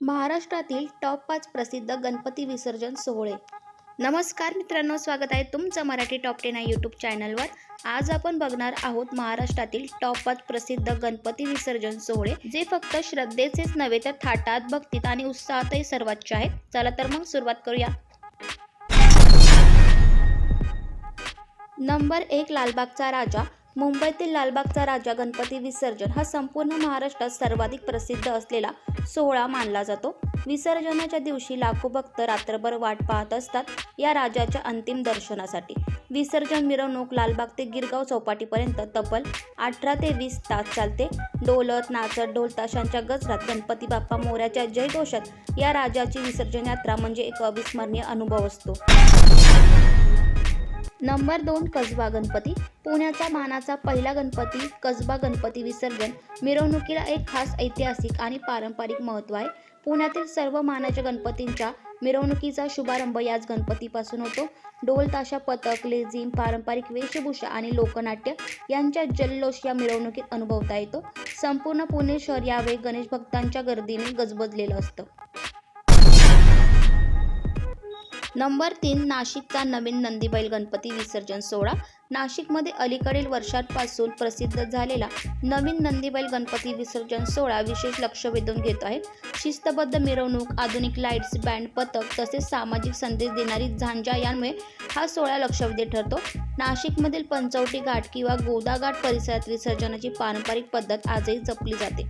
महाराष्ट्रातील टॉप पाच प्रसिद्ध गणपती विसर्जन सोहळे. नमस्कार मित्रांनो स्वागत आहे तुमचं मराठी टॉप टेन या यूट्यूब चॅनलवर आज आपण बघणार आहोत महाराष्ट्रातील टॉप पाच प्रसिद्ध गणपती विसर्जन सोहळे जे फक्त श्रद्धेचेच नव्हे तर थाटात भक्तीत आणि उत्साहातही सर्वोच्च आहेत. चला तर मग सुरुवात करूया. नंबर एक लालबागचा राजा मुंबईतील लालबागचा राजा गणपती विसर्जन हा संपूर्ण महाराष्ट्रात सर्वाधिक प्रसिद्ध असलेला सोहळा मानला जातो. विसर्जनाच्या दिवशी लाखो भक्त रात्रभर वाट पाहत असतात या राजाच्या अंतिम दर्शनासाठी. विसर्जन मिरवणूक लालबाग ते गिरगाव चौपाटीपर्यंत तब्बल अठरा ते वीस तास चालते. डोलत नाचत ढोल ताशांच्या गजरात गणपती बाप्पा मोऱ्याच्या जयघोषात या राजाची विसर्जन यात्रा म्हणजे एक अविस्मरणीय अनुभव असतो. नंबर दोन कसबा गणपती. पुण्याचा मानाचा पहिला गणपती कसबा गणपती विसर्जन. मिरवणुकीला एक खास ऐतिहासिक आणि पारंपरिक महत्त्व आहे. पुण्यातील सर्व मानाच्या गणपतींच्या मिरवणुकीचा शुभारंभ याच गणपतीपासून होतो. ढोल ताशा पथक लेझिम पारंपरिक वेशभूषा आणि लोकनाट्य यांच्या जल्लोष या मिरवणुकीत अनुभवता येतो. संपूर्ण पुणे शहर यावेळी गणेश भक्तांच्या गर्दीने गजबजलेलं असतं. नंबर तीन नाशिकचा नवीन नंदीबैल गणपती विसर्जन सोहळा. नाशिकमध्ये अलीकडील वर्षांपासून प्रसिद्ध झालेला नवीन नंदीबैल गणपती विसर्जन सोहळा विशेष लक्ष वेधून घेत आहे. शिस्तबद्ध मिरवणूक आधुनिक लाईट्स बँड पथक तसेच सामाजिक संदेश देणारी झांजा यांमुळे हा सोहळा लक्षवेधी ठरतो. नाशिकमधील पंचवटी घाट किंवा गोदाघाट परिसरात विसर्जनाची पारंपरिक पद्धत आजही जपली जाते.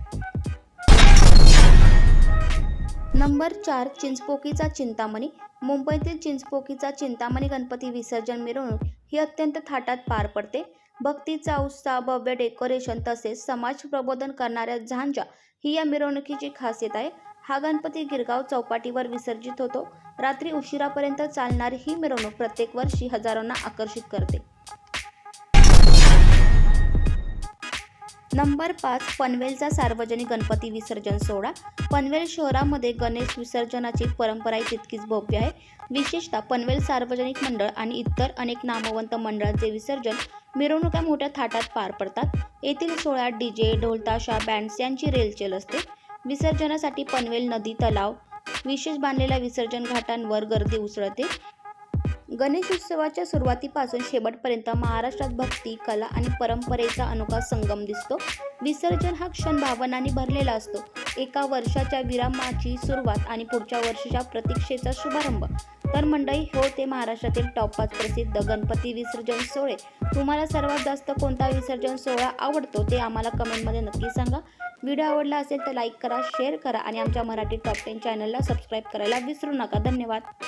नंबर चार चिंचपोकीचा चिंतामणी. मुंबईतील चिंचपोकीचा चिंतामणी गणपती विसर्जन मिरवणूक ही अत्यंत थाटात पार पडते. भक्तीचा उत्साह भव्य डेकोरेशन तसेच समाज प्रबोधन करणाऱ्या झांजा ही या मिरवणुकीची खासियत आहे. हा गणपती गिरगाव चौपाटीवर विसर्जित होतो. रात्री उशिरापर्यंत चालणारी ही मिरवणूक प्रत्येक वर्षी हजारोंना आकर्षित करते. नंबर पाच पनवेलचा सार्वजनिक गणपती विसर्जन सोहळा. पनवेल शहरामध्ये गणेश विसर्जनाची परंपरा तितकीच भव्य आहे. विशेषतः पनवेल सार्वजनिक मंडळ आणि इतर अनेक नामवंत मंडळांचे विसर्जन मिरवणुका मोठ्या थाटात पार पडतात. येथील सोहळ्यात डीजे ढोलताशा बँड्स यांची रेलचेल असते. विसर्जनासाठी पनवेल नदी तलाव विशेष बांधलेल्या विसर्जन घाटांवर गर्दी उसळते. गणेश उत्सवाच्या सुरुवातीपासून शेवटपर्यंत महाराष्ट्रात भक्ती कला आणि परंपरेचा अनोखा संगम दिसतो. विसर्जन हा क्षण भावनाने भरलेला असतो. एका वर्षाच्या विरामाची सुरुवात आणि पुढच्या वर्षाच्या प्रतीक्षेचा शुभारंभ. तर मंडळी हो ते महाराष्ट्रातील टॉप पाच प्रसिद्ध गणपती विसर्जन सोहळे. तुम्हाला सर्वात जास्त कोणता विसर्जन सोहळा आवडतो ते आम्हाला कमेंटमध्ये नक्की सांगा. व्हिडिओ आवडला असेल तर लाईक करा शेअर करा आणि आमच्या मराठी टॉप टेन चॅनलला सबस्क्राईब करायला विसरू नका. धन्यवाद.